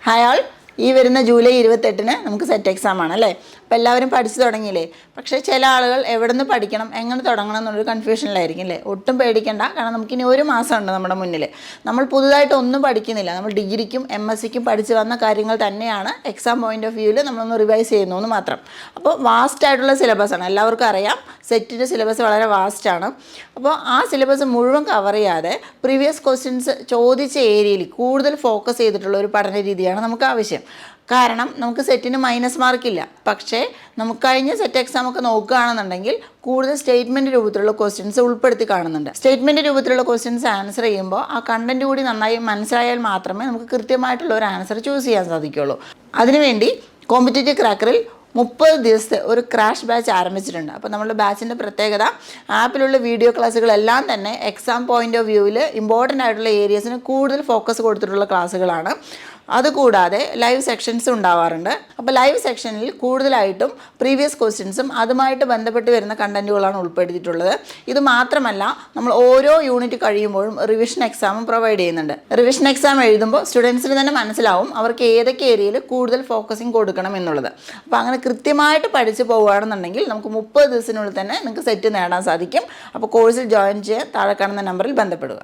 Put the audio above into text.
Hi ആൾ ഈ വരുന്ന July ഇരുപത്തെട്ടിന് നമുക്ക് സെറ്റ് എക്സാം ആണ് അല്ലേ? അപ്പോൾ എല്ലാവരും പഠിച്ചു തുടങ്ങിയില്ലേ? പക്ഷേ ചില ആളുകൾ എവിടെ നിന്ന് പഠിക്കണം എങ്ങനെ തുടങ്ങണം എന്നുള്ളൊരു കൺഫ്യൂഷനിലായിരിക്കും അല്ലേ ഒട്ടും പേടിക്കേണ്ട. കാരണം നമുക്കിനി ഒരു മാസമുണ്ട് നമ്മുടെ മുന്നിൽ നമ്മൾ പുതുതായിട്ട് ഒന്നും പഠിക്കുന്നില്ല. നമ്മൾ ഡിഗ്രിക്കും എം എസ് സിക്കും പഠിച്ചു വന്ന കാര്യങ്ങൾ തന്നെയാണ് എക്സാം പോയിന്റ് ഓഫ് വ്യൂവിൽ നമ്മളൊന്ന് റിവൈസ് ചെയ്യുന്നു എന്ന് മാത്രം. അപ്പോൾ വാസ്റ്റ് ആയിട്ടുള്ള സിലബസാണ് എല്ലാവർക്കും അറിയാം. സെറ്റിന്റെ സിലബസ് വളരെ വാസ്റ്റാണ് അപ്പോൾ ആ സിലബസ് മുഴുവൻ കവർ ചെയ്യാതെ പ്രീവിയസ് ക്വസ്റ്റ്യൻസ് ചോദിച്ച ഏരിയയിൽ കൂടുതൽ ഫോക്കസ് ചെയ്തിട്ടുള്ള ഒരു പഠന രീതിയാണ് നമുക്ക് ആവശ്യം. കാരണം നമുക്ക് സെറ്റിന് മൈനസ് മാർക്കില്ല പക്ഷേ നമുക്ക് കഴിഞ്ഞ സെറ്റ് എക്സാം ഒക്കെ നോക്കുകയാണെന്നുണ്ടെങ്കിൽ കൂടുതൽ സ്റ്റേറ്റ്മെന്റ് രൂപത്തിലുള്ള ക്വസ്റ്റ്യൻസ് ഉൾപ്പെടുത്തി കാണുന്നുണ്ട്. സ്റ്റേറ്റ്മെന്റ് രൂപത്തിലുള്ള ക്വസ്റ്റ്യൻസ് ആൻസർ ചെയ്യുമ്പോൾ ആ കണ്ടന്റ് കൂടി നന്നായി മനസ്സിലായാൽ മാത്രമേ നമുക്ക് കൃത്യമായിട്ടുള്ള ഒരു ആൻസർ ചൂസ് ചെയ്യാൻ സാധിക്കുള്ളൂ അതിനുവേണ്ടി കോമ്പറ്റേറ്റീവ് ക്രാക്കറിൽ മുപ്പത് ദിവസത്തെ ഒരു ക്രാഷ് ബാച്ച് ആരംഭിച്ചിട്ടുണ്ട്. അപ്പോൾ നമ്മുടെ ബാച്ചിന്റെ പ്രത്യേകത ആപ്പിലുള്ള വീഡിയോ ക്ലാസ്സുകളെല്ലാം തന്നെ എക്സാം പോയിന്റ് ഓഫ് വ്യൂവിൽ ഇമ്പോർട്ടന്റ് ആയിട്ടുള്ള ഏരിയസിന് കൂടുതൽ ഫോക്കസ് കൊടുത്തിട്ടുള്ള ക്ലാസ്സുകളാണ് അതുകൂടാതെ ലൈവ് സെക്ഷൻസ് ഉണ്ടാവാറുണ്ട്. അപ്പോൾ ലൈവ് സെക്ഷനിൽ കൂടുതലായിട്ടും പ്രീവിയസ് ക്വസ്റ്റ്യൻസും അതുമായിട്ട് ബന്ധപ്പെട്ട് വരുന്ന കണ്ടന്റുകളാണ് ഉൾപ്പെടുത്തിയിട്ടുള്ളത്. ഇത് മാത്രമല്ല നമ്മൾ ഓരോ യൂണിറ്റ് കഴിയുമ്പോഴും റിവിഷൻ എക്സാമും പ്രൊവൈഡ് ചെയ്യുന്നുണ്ട്. റിവിഷൻ എക്സാം എഴുതുമ്പോൾ സ്റ്റുഡൻസിന് തന്നെ മനസ്സിലാവും അവർക്ക് ഏതൊക്കെ ഏരിയയിൽ കൂടുതൽ ഫോക്കസിങ് കൊടുക്കണം എന്നുള്ളത്. അപ്പോൾ അങ്ങനെ കൃത്യമായിട്ട് പഠിച്ചു പോവുകയാണെന്നുണ്ടെങ്കിൽ നമുക്ക് മുപ്പത് ദിവസത്തിനുള്ളിൽ തന്നെ നിങ്ങൾക്ക് സെറ്റ് നേടാൻ സാധിക്കും. അപ്പോൾ കോഴ്സിൽ ജോയിൻ ചെയ്യാൻ താഴെ കാണുന്ന നമ്പറിൽ ബന്ധപ്പെടുക.